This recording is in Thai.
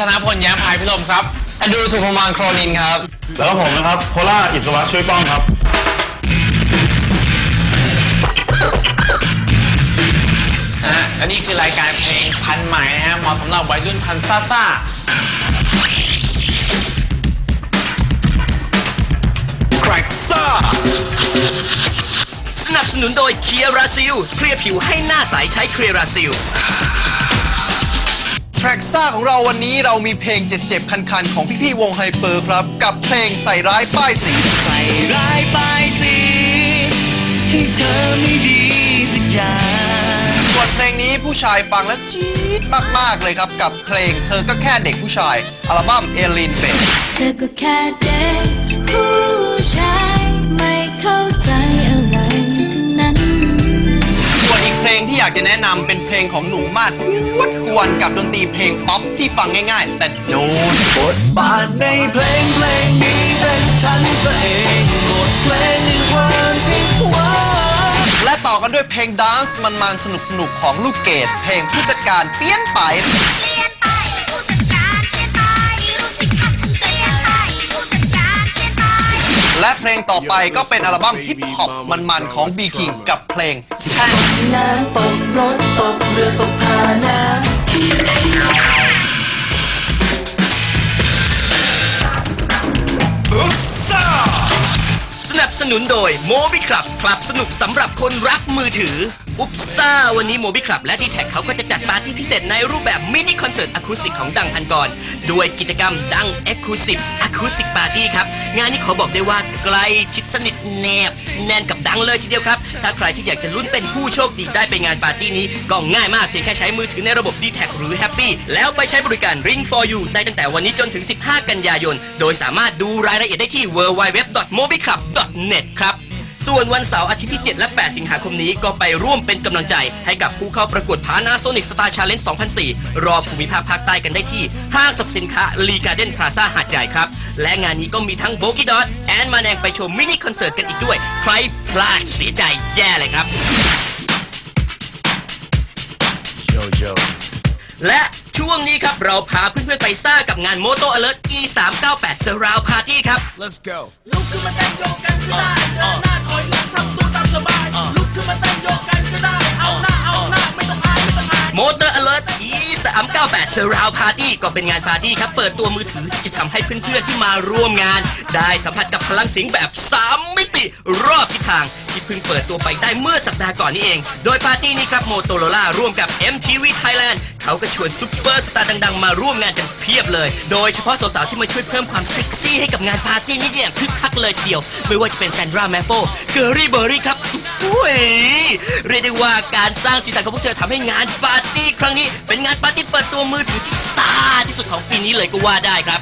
ธนพลแย้มพายพิรมครับอดูสุภมานโครนินครับ แล้วก็ผมนะครับโคล่าอิสวะช่วยป้องครับ นะฮะและนี่คือรายการเพลงพันธุ์ใหม่นะฮะเหมาะสำหรับวัยรุ่นพันธุ์ซ่าซ่าแครกซ่า สนับสนุนโดยเคียราซิล เคลียร์ผิวให้หน้าใสใช้เคลียราซิลแท ร็กซ่าของเราวันนี้เรามีเพลงเจ็บๆ คันๆ ของพี่ๆวงไฮเปอร์ครับ กับเพลงใส่ร้ายป้ายสี ใส่ร้ายป้ายสีให้เธอไม่ดีสักอย่างส่วนเพลงนี้ผู้ชายฟังแล้วจี๊ดมากๆเลยครับ กับเพลงเธอก็แค่เด็กผู้ชาย อัลบั้มเอลินเบเธอก็แค่เด็กผู้ชายากจะแนะนำเป็นเพลงของหนุ่มมาดกวนกวนกับดนตรีเพลงป๊อปที่ฟังง่ายๆ แต่โดนบทบาทในเพลงเพลงนี้เป็นฉันตัวเองบทเพลงในความผิดหวังและต่อกันด้วยเพลงดานซ์มันๆสนุกๆ ของลูกเกดเพลงผู้จัดการเปี้ยนไปเปลี่ยนไป และเพลงต่อไปก็เป็นอัลบั้มฮิปฮอปมันๆ ของบีคิงกับเพลงแช่งน้ำตกรถตกเรือตกท่าน้ำสนับสนุนโดยโมบิคลับคลับสนุกสำหรับคนรักมือถือ อุปซ่า วันนี้โมบิคลับและดีแท็กเขาก็จะจัดปาร์ตี้พิเศษในรูปแบบมินิคอนเสิร์ตอะคูสติกของดังพันกร ด้วยกิจกรรมดังเอ็กซ์คลูซีฟอะคูสติกปาร์ตี้ครับ งานนี้ขอบอกได้ว่าใกล้ชิดสนิทแนบ แน่นกับดังเลยทีเดียวครับ ถ้าใครที่อยากจะลุ้นเป็นผู้โชคดีได้ไปงานปาร์ตี้นี้ ก็ง่ายมากเพียงแค่ใช้มือถือในระบบ d t แท็กหรือ Happy แล้วไปใช้บริการ Ring for You ได้ตั้งแต่วันนี้จนถึง 15 กันยายน โดยสามารถดูรายละเอียดได้ที่ www.mobiclub.net ครับ ส่วนวันเสาร์อาทิตย์ที่ 7 และ 8 สิงหาคมนี้ก็ไปร่วมเป็นกำลังใจให้กับผู้เข้าประกวดพานาโซนิกสตาร์ชาเลนจ์2004 รอบภูมิภาคภาคใต้กันได้ที่ ห้างสรรพสินค้าลีการ์เด้นพลาซ่าหาดใหญ่ครับ และงานนี้ก็มีทั้งโบกี้ดอทแอนมาแนงไปชมมินิคอนเสิร์ตกันอีกด้วย ใครพลาดเสียใจแย่เลยครับ และช่วงนี้ครับ เราพาเพื่อนๆไปซ่ากับงาน Moto Alert E 3 9 8 Surround Party ครับลุกขึ้นมาเต้นโยกกันก็ได้เดินหน้า ขึ้นมาเต้นโยกกันก็ได้ เอาหน้าเอาหน้าไม่ต้องอายไม่ต้องอาย Motor Alert E 3 9 8 Surround Party ก็เป็นงานปาร์ตี้ครับ เปิดตัวมือถือที่จะทำให้เพื่อนๆที่มาร่วมงาน ได้สัมผัสกับพลังเสียงแบบ 3 มิติรอบทิศทาง ที่เพิ่งเปิดตัวไปได้เมื่อสัปดาห์ก่อนนี้เอง โดยปาร์ตี้นี้ครับ Motorola ร่วมกับ MTV Thailand เขาก็ชวนซุปเปอร์สตาร์ดังๆ มาร่วมงานกันเพียบเลย โดยเฉพาะสาวๆที่มาช่วยเพิ่มความเซ็กซี่ให้กับงานปาร์ตี้นี้อย่างคึกคักเลยทีเดียว ไม่ว่าจะเป็นแซนดราแมฟโฟเกอรี่เบอร์รี่ครับโอ้ยเรียกได้ว่าการสร้างสีสันของพวกเธอทำให้งานปาร์ตี้ครั้งนี้ เป็นงานปาร์ตี้เปิดตัวมือถือที่ซ่าที่สุดของปีนี้เลยก็ว่าได้ครับ